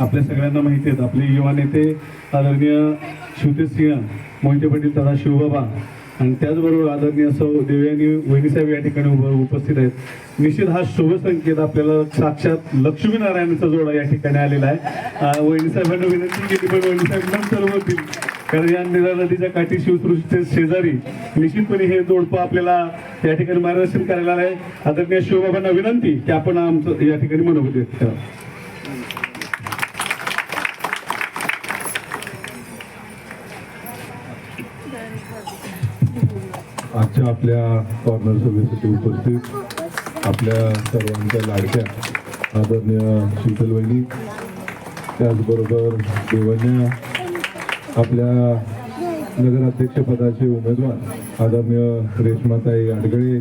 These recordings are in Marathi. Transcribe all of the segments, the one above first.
आपल्या सगळ्यांना माहिती आहेत. आपले युवा नेते आदरणीय शिवतेज सिंह मोहिते पाटील तथा शिवबाबा. आणि त्याचबरोबर आदरणीय सौ देवयानी वहिनीसाहेब या ठिकाणी उपस्थित आहेत. निश्चित हा शुभ संकेत आपल्याला साक्षात लक्ष्मीनारायणाचा जोडा या ठिकाणी आलेला आहे. वहिनीसाहेबांना विनंती केली पण वहिनीसाहेब नंतर होतील कारण या निरा नदीच्या काठी शिवसृष्टी शेजारी निश्चितपणे हे जोडपं आपल्याला या ठिकाणी मार्गदर्शन करायला आहे आदरणीय शिवबाबांना विनंती की आपण आमचं या ठिकाणी मनोगत व्यक्त करा आजच्या आपल्या कॉर्नर सभेसाठी उपस्थित आपल्या सर्वांच्या लाडक्या आदरणीय शीतल वहिनी त्याचबरोबर देवन्या आपल्या नगराध्यक्षपदाचे उमेदवार आदरणीय रेश्माताई आडगळे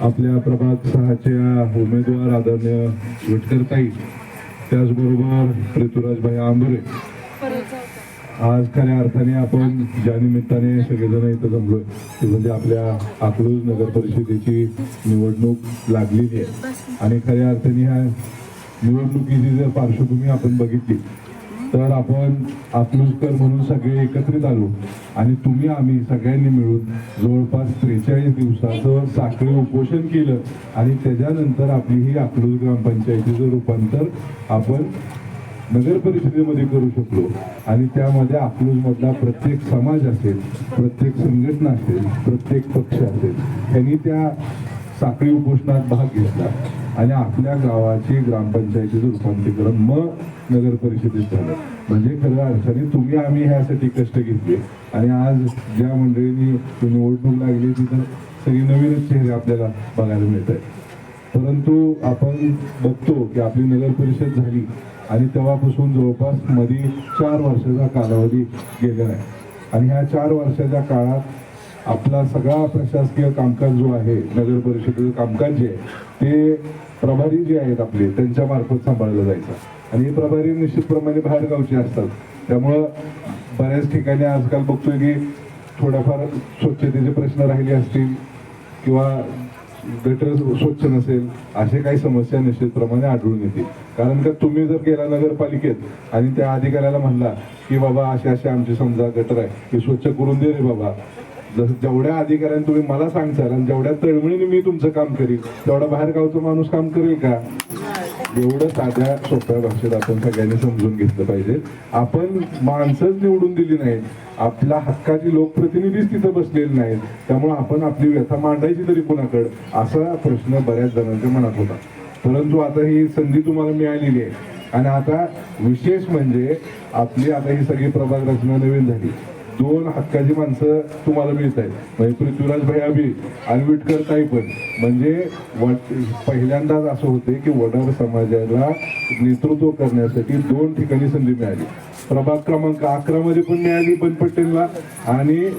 आपल्या प्रभात सहाच्या उमेदवार आदरणीय विटकरताई त्याचबरोबर ऋतुराजभाई आंबरे आज खऱ्या अर्थाने आपण ज्या निमित्ताने सगळेजण इथं जमलोय ते म्हणजे आपल्या अकलूज नगर परिषदेची निवडणूक लागलेली आहे. आणि खऱ्या अर्थाने ह्या निवडणुकीची जर पार्श्वभूमी आपण बघितली तर आपण अकलूजकर म्हणून सगळे एकत्रित आलो आणि तुम्ही आम्ही सगळ्यांनी मिळून जवळपास त्रेचाळीस दिवसाचं साखळी उपोषण केलं आणि त्याच्यानंतर आपली ही अकलूज ग्रामपंचायतीचं रूपांतर आपण नगर परिषदेमध्ये करू शकलो. आणि त्यामध्ये अकलूजमधला प्रत्येक समाज असेल प्रत्येक संघटना असेल प्रत्येक पक्ष असेल त्यांनी त्या साखळी उपोषणात भाग घेतला. आणि आपल्या गावाची ग्रामपंचायतीचं रूपांतरीकरण मग नगर परिषदेत झालं. म्हणजे खऱ्या अर्थाने तुम्ही आम्ही ह्यासाठी कष्ट घेतले. आणि आज ज्या मंडळींनी निवडणूक लागली तिथं सगळी नवीनच चेहरे आपल्याला बघायला मिळत आहेत परंतु आपण बघतो की आपली नगर परिषद झाली. आणि तेव्हापासून जवळपासमध्ये चार वर्षाचा कालावधी गेलेला आहे. आणि ह्या चार वर्षाच्या काळात आपला सगळा प्रशासकीय कामकाज जो आहे नगर परिषदेचं कामकाज जे आहे ते प्रभारी जे आहेत आपले त्यांच्यामार्फत सांभाळलं जायचं. आणि हे प्रभारी निश्चितप्रमाणे बाहेरगावचे असतात. त्यामुळं बऱ्याच ठिकाणी आजकाल बघतोय की थोड्याफार स्वच्छतेचे प्रश्न राहिले असतील किंवा गटर स्वच्छ नसेल असे काही समस्या निश्चितप्रमाणे आढळून येतील. कारण का तुम्ही जर गेला नगरपालिकेत आणि त्या अधिकाऱ्याला म्हणला की बाबा असे असे आमचे समजा गटर आहे की स्वच्छ करून दे रे बाबा. जसं जेवढ्या अधिकाऱ्यांनी तुम्ही मला सांगताल आणि जेवढ्या तळमळीने मी तुमचं काम करील तेवढा बाहेरगावचा माणूस काम करेल का? एवढं साध्या सोप्या भाषेत आपण सगळ्यांनी समजून घेतलं पाहिजे. आपण माणसंच निवडून दिली नाहीत. आपल्या हक्काची लोकप्रतिनिधीच तिथं बसलेले नाहीत. त्यामुळे आपण आपली व्यथा मांडायची तरी कुणाकडं? असा प्रश्न बऱ्याच जणांच्या मनात होता. परंतु आता ही संधी तुम्हाला मिळालेली आहे. आणि आता विशेष म्हणजे आपली आता ही सगळी प्रभाग रचना नवीन झाली. दोन हक्काची माणसं तुम्हाला मिळत आहेत म्हणजे पृथ्वीराज भाई अभि आणि विटकर ताई पण. म्हणजे वड- पहिल्यांदाच असं होते की वडार समाजाला नेतृत्व करण्यासाठी दोन ठिकाणी संधी मिळाली. प्रभाग क्रमांक अकरा मध्ये पण मिळाली बन पटेलला आणि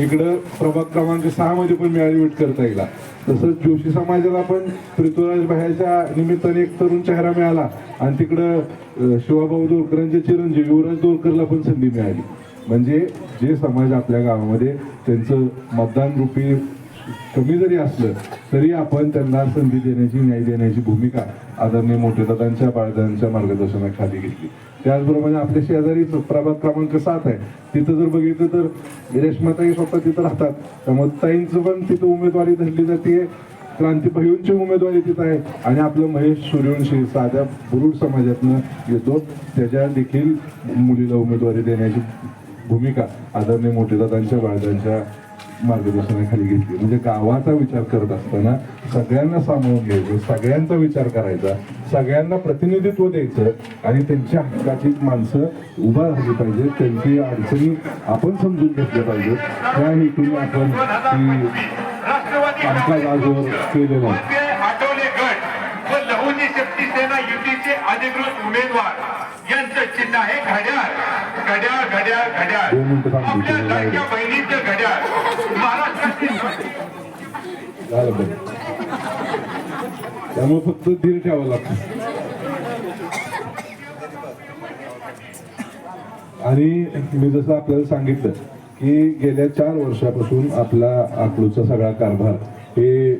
इकडं प्रभाग क्रमांक सहा मध्ये पण मिळाली विटकर ताईला. तसंच जोशी समाजाला पण पृथ्वीराज भाईच्या निमित्ताने एक तरुण चेहरा मिळाला. आणि तिकडं शिवाभाऊ दोरकरांचे चिरंजीव युवराज दोरकरला पण संधी मिळाली. म्हणजे जे समाज आपल्या गावामध्ये त्यांचं मतदान रूपी कमी जरी असलं तरी आपण त्यांना संधी देण्याची न्याय देण्याची भूमिका आदरणीय मोठेदादांच्या बाळदांच्या मार्गदर्शनाखाली घेतली. त्याचबरोबर आपल्या शेजारी प्रभाग क्रमांक सात आहे. तिथं जर बघितलं तर रेश्माताई स्वतः तिथं राहतात. त्यामुळे ताईंचं पण तिथं उमेदवारी धरली जाते. क्रांती भयूंची उमेदवारी तिथं आहे. आणि आपलं महेश सूर्यवंशी साध्या बुरुड समाजातनं येतो. त्याच्या देखील मुलीला उमेदवारी देण्याची भूमिका आदरणीय मोठेदादांच्या बाळदांच्या मार्गदर्शनाखाली घेतली. म्हणजे गावाचा विचार करत असताना सगळ्यांना सामावून घ्यायचं सगळ्यांचा विचार करायचा सगळ्यांना प्रतिनिधित्व द्यायचं आणि त्यांच्या हक्काची माणसं उभा राहिली पाहिजे त्यांची अडचणी आपण समजून घेतल्या पाहिजेत. त्या हेतून आपण कामकाज आजवर केलेलं आहे. शक्ती सेना युतीचे अधिकृत उमेदवार यांचं चिन्ह आहे घड्याळ घड्याळ घड्याळ घड्याळ. आपल्या लाडक्या बहिणीचं घड्याळ महाराष्ट्रातील. त्यामुळे फक्त धीर ठेवावं लागतं आणि मी जसं आपल्याला सांगितलं की गेल्या चार वर्षापासून आपला अकलूचा सगळा कारभार हे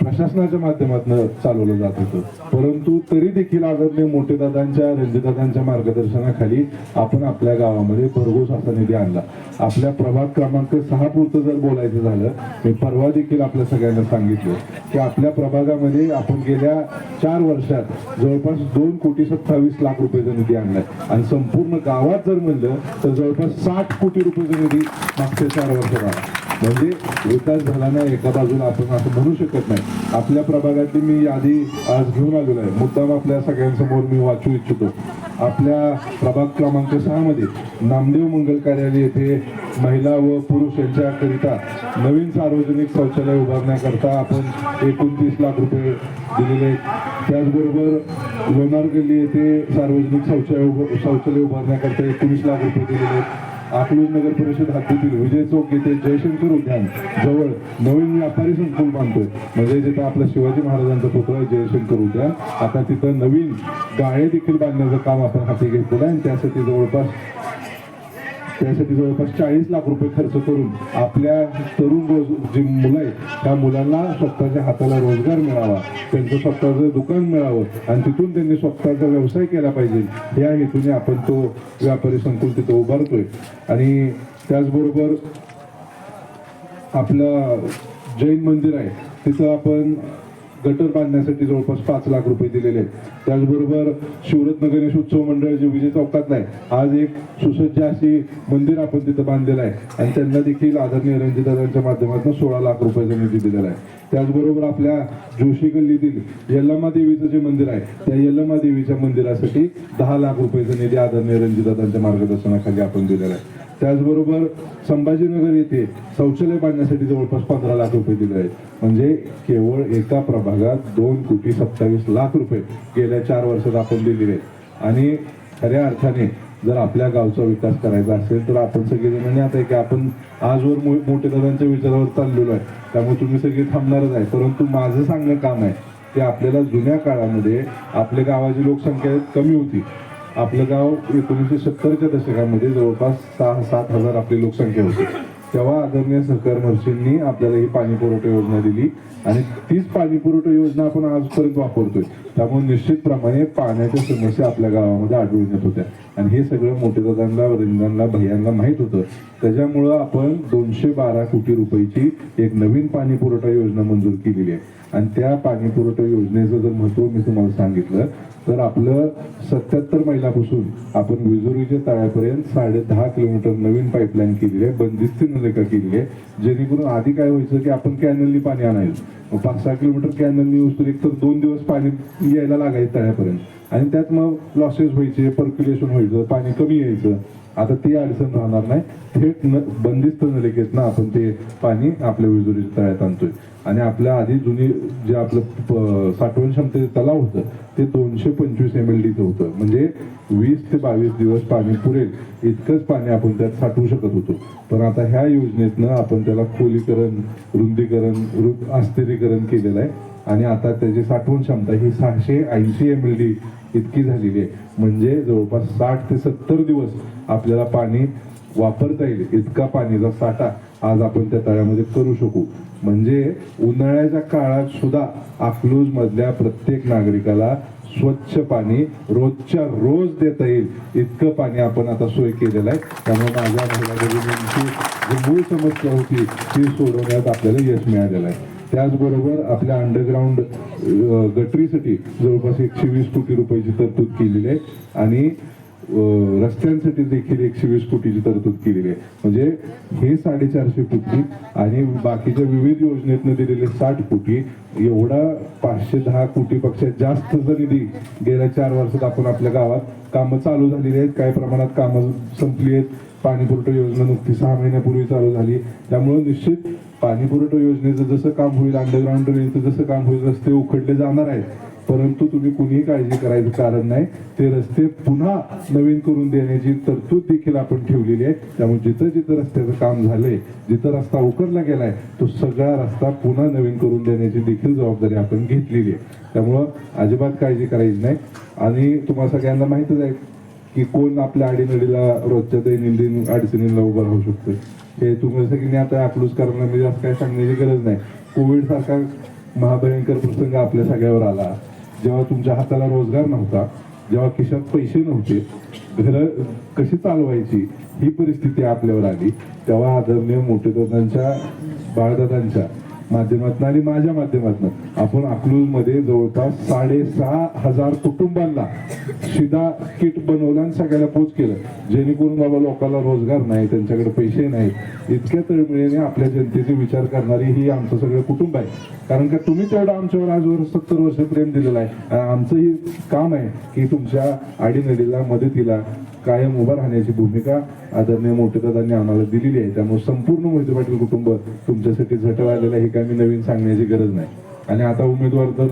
प्रशासनाच्या माध्यमातून चालवलं जात होतं. परंतु तरी देखील आदरणीय मोठेदादांच्या रणजितदादांच्या मार्गदर्शनाखाली आपण आपल्या गावामध्ये भरघोस असा निधी आणला. आपल्या प्रभाग क्रमांक सहा पुरतं जर बोलायचं झालं मी परवा देखील आपल्या सगळ्यांना सांगितलं की आपल्या प्रभागामध्ये आपण गेल्या चार वर्षात जवळपास दोन कोटी सत्तावीस लाख रुपयाचा निधी आणलाय. आणि संपूर्ण गावात जर म्हणलं तर जवळपास साठ कोटी रुपयाचा निधी मागच्या चार वर्षात आला. म्हणजे विकास झाला नाही एका बाजूला आपण असं म्हणू शकत नाही. आपल्या प्रभागातली मी यादी आज घेऊन आलेलो आहे. मुद्दाम आपल्या सगळ्यांसमोर मी वाचू इच्छितो. आपल्या प्रभाग क्रमांक सहामध्ये नामदेव मंगल कार्यालय येथे महिला व पुरुष यांच्याकरिता नवीन सार्वजनिक शौचालय उभारण्याकरता आपण एकोणतीस लाख रुपये दिलेले आहेत. त्याचबरोबर लोणार गल्ली येथे सार्वजनिक शौचालय उभ- शौचालय उभारण्याकरता एकोणीस लाख रुपये दिलेले आहेत. अकलूज नगर परिषद हद्दीतील विजय चौक येथे जयशंकर उद्यान जवळ नवीन व्यापारी संकुल बांधतोय. म्हणजे जिथं आपला शिवाजी महाराजांचा पुतळा आहे जयशंकर उद्यान. आता तिथं नवीन गाळे देखील बांधण्याचं काम आपण हाती घेतलेलं आहे आणि त्यासाठी जवळपास त्यासाठी जवळपास चाळीस लाख रुपये खर्च करून आपल्या तरुण रोज जी मुलं आहेत त्या मुलांना स्वतःच्या हाताला रोजगार मिळावा त्यांचं स्वतःचं दुकान मिळावं आणि तिथून त्यांनी स्वतःचा व्यवसाय केला पाहिजे. या हेतूने आपण तो व्यापारी संकुल तिथं उभारतोय. आणि त्याचबरोबर आपलं जैन मंदिर आहे तिथं आपण गटर बांधण्यासाठी जवळपास पाच लाख रुपये दिलेले आहेत. त्याचबरोबर शिवरत्न गणेश उत्सव मंडळ जे विजय चौकात आहे आज एक सुसज्ज अशी मंदिर आपण तिथं बांधलेलं आहे. आणि त्यांना देखील आदरणीय रणजितदादांच्या माध्यमातून सोळा लाख रुपयाचा निधी दिलेला आहे. त्याचबरोबर आपल्या जोशी गल्लीतील यल्लमा देवीचं जे मंदिर आहे त्या यल्लमा देवीच्या मंदिरासाठी दहा लाख रुपयाचा निधी आदरणीय रणजितदादांच्या मार्गदर्शनाखाली आपण दिलेला आहे. त्याचबरोबर संभाजीनगर येथे शौचालय बांधण्यासाठी जवळपास पंधरा लाख रुपये दिले आहेत. म्हणजे केवळ एका प्रभागात दोन कोटी सत्तावीस लाख रुपये गेल्या चार वर्षात आपण दिलेले आहेत. आणि खऱ्या अर्थाने जर आपल्या गावचा विकास करायचा असेल तर आपण सगळेजणांनी आता की आपण आजवर मो- मोठ्या दादांच्या विचारावर चाललेलो आहे. त्यामुळे तुम्ही सगळे थांबणारच आहे. परंतु माझं सांगणं काम आहे की आपल्याला जुन्या काळामध्ये आपल्या गावाची लोकसंख्या कमी होती. आपलं गाव एकोणीसशे सत्तरच्या दशकामध्ये जवळपास सहा सात हजार आपली लोकसंख्या होती. तेव्हा आदरणीय सहकार महर्षींनी आपल्याला ही पाणी पुरवठा योजना दिली आणि तीच पाणी पुरवठा योजना आपण आजपर्यंत वापरतोय. त्यामुळे निश्चितप्रमाणे पाण्याच्या समस्या आपल्या गावामध्ये आढळून येत होत्या. आणि हे सगळं मोठे दादांना वरिंदांना भैयांना माहीत होतं. त्याच्यामुळं आपण दोनशे बारा कोटी रुपयाची एक नवीन पाणी पुरवठा योजना मंजूर केलेली आहे. आणि त्या पाणी पुरवठा योजनेचं जर महत्त्व मी तुम्हाला सांगितलं तर आपलं सत्याहत्तर मैलापासून आपण विजुरीच्या तळ्यापर्यंत साडे दहा किलोमीटर नवीन पाईपलाईन केलेली आहे बंदिस्ती नलिका केलेली आहे जेणेकरून आधी काय व्हायचं की आपण कॅनलनी पाणी आणायचं. पाच सहा किलोमीटर कॅनलनी यूज तर एक तर दोन दिवस पाणी यायला लागायचं तळ्यापर्यंत. आणि त्यात मग लॉसेस व्हायचे पर्क्युलेशन व्हायचं पाणी कमी यायचं. आता ती अडचण राहणार नाही. थेट न बंदिस्त नलिकेत ना आपण ते पाणी आपल्या विजुरीच्या तळ्यात आणतोय. आणि आपल्या आधी जुनी जे आपलं साठवण क्षमतेचं तलाव होतं ते दोनशे पंचवीस एम एल डीचं होतं. म्हणजे वीस ते बावीस दिवस पाणी पुरेल. इतकंच पाणी आपण त्यात साठवू शकत होतो. पण आता ह्या योजनेतनं आपण त्याला खोलीकरण रुंदीकरण रु- अस्थिरीकरण केलेलं आहे. आणि आता त्याची साठवण क्षमता ही सहाशे ऐंशी एम एल डी इतकी झालेली आहे. म्हणजे जवळपास साठ ते सत्तर दिवस आपल्याला पाणी वापरता येईल. इतका पाणीचा साठा आज आपण त्या तळ्यामध्ये करू शकू. म्हणजे उन्हाळ्याच्या काळात सुद्धा अकलूजमधल्या प्रत्येक नागरिकाला स्वच्छ पाणी रोजच्या रोज देता येईल. इतकं पाणी आपण आता सोय केलेलं आहे. त्यामुळे माझ्या महिला जी मूळ समस्या होती ती सोडवण्यात आपल्याला यश मिळालेलं आहे. त्याचबरोबर आपल्या अंडरग्राऊंड गटरीसाठी जवळपास एकशे वीस कोटी रुपयाची तरतूद केलेली आहे. आणि रस्त्यांसाठी देखील एकशे वीस कोटीची तरतूद केलेली आहे. म्हणजे हे साडेचारशे कोटी आणि बाकीच्या विविध योजनेतनं दिलेले साठ कोटी एवढा पाचशे दहा कोटीपेक्षा जर निधी गेल्या चार वर्षात आपण आपल्या गावात कामं चालू झालेली आहेत. काही प्रमाणात कामं संपली आहेत. पाणी पुरवठा योजना नुकती सहा महिन्यापूर्वी चालू झाली. त्यामुळे निश्चित पाणी पुरवठा योजनेचं जसं काम होईल अंडरग्राऊंड रेल्वेचं जसं काम होईल रस्ते उखडले जाणार आहेत. परंतु तुम्ही कुणीही काळजी करायचं कारण नाही. ते रस्ते पुन्हा नवीन करून देण्याची तरतूद देखील आपण ठेवलेली आहे. त्यामुळे जिथं जिथं रस्त्याचं काम झालंय जिथं रस्ता उकरला गेलाय तो सगळा रस्ता पुन्हा नवीन करून देण्याची देखील जबाबदारी आपण घेतलेली आहे. त्यामुळं अजिबात काळजी करायची नाही. आणि तुम्हाला सगळ्यांना माहितच आहे की कोण आपल्या आडीनडीला रोजच्या दैनंदिन अडचणींना उभं राहू शकतो हे तुम्ही सगळी आता अप्लूज करण्यामध्ये असं काय सांगण्याची गरज नाही. कोविड सारखा महाभयंकर प्रसंग आपल्या सगळ्यावर आला. जेव्हा तुमच्या हाताला रोजगार नव्हता जेव्हा खिशात पैसे नव्हते घरं कशी चालवायची ही परिस्थिती आपल्यावर आली. तेव्हा आदरणीय मोठेदादांच्या बाळदादांच्या माध्यमातून आणि माझ्या माध्यमातून. आपण अकलूजमध्ये जवळपास साडेसहा हजार कुटुंबांना शिधा किट बनवलं आणि सगळ्याला पोच केलं. जेणेकरून बाबा लोकांना रोजगार नाही त्यांच्याकडे पैसे नाहीत इतक्या तळमळीने आपल्या जनतेचे विचार करणारी ही आमचं सगळं कुटुंब आहे. कारण का तुम्ही तेवढं आमच्यावर आजवर सत्तर वर्ष प्रेम दिलेलं आहे. आमचंही काम आहे की तुमच्या आडीनडीला मदतीला कायम उभं राहण्याची भूमिका आदरणीय मोठेदादांनी आम्हाला दिलेली आहे. त्यामुळे संपूर्ण मोहिते पाटील कुटुंब तुमच्यासाठी झटव आलेलं हे काही मी नवीन सांगण्याची गरज नाही. आणि आता उमेदवार तर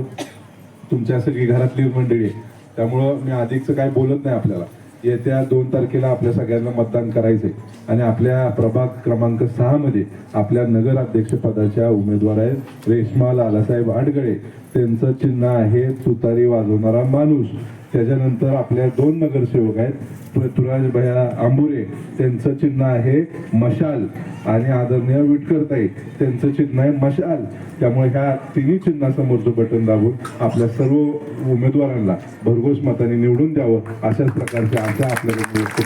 तुमच्या सगळी घरातली मंडळी आहे. त्यामुळं मी अधिकचं काय बोलत नाही आपल्याला. येत्या दोन तारखेला आपल्या सगळ्यांना मतदान करायचंय. आणि आपल्या प्रभाग क्रमांक सहा मध्ये आपल्या नगर अध्यक्ष पदाच्या उमेदवार आहेत रेश्मा लालासाहेब आडगळे. त्यांचं चिन्ह आहे तुतारी वाजवणारा माणूस. त्याच्यानंतर आपल्या दोन नगरसेवक आहेत. पृथ्वीराज भया आंबुरे त्यांचं चिन्ह आहे मशाल आणि आदरणीय विटकरताई त्यांचं चिन्ह आहे मशाल. त्यामुळे ह्या तिन्ही चिन्हासमोरचं बटन दाबून आपल्या सर्व उमेदवारांना भरघोस मताने निवडून द्यावं अशाच प्रकारच्या आशा आपल्याकडे व्यक्त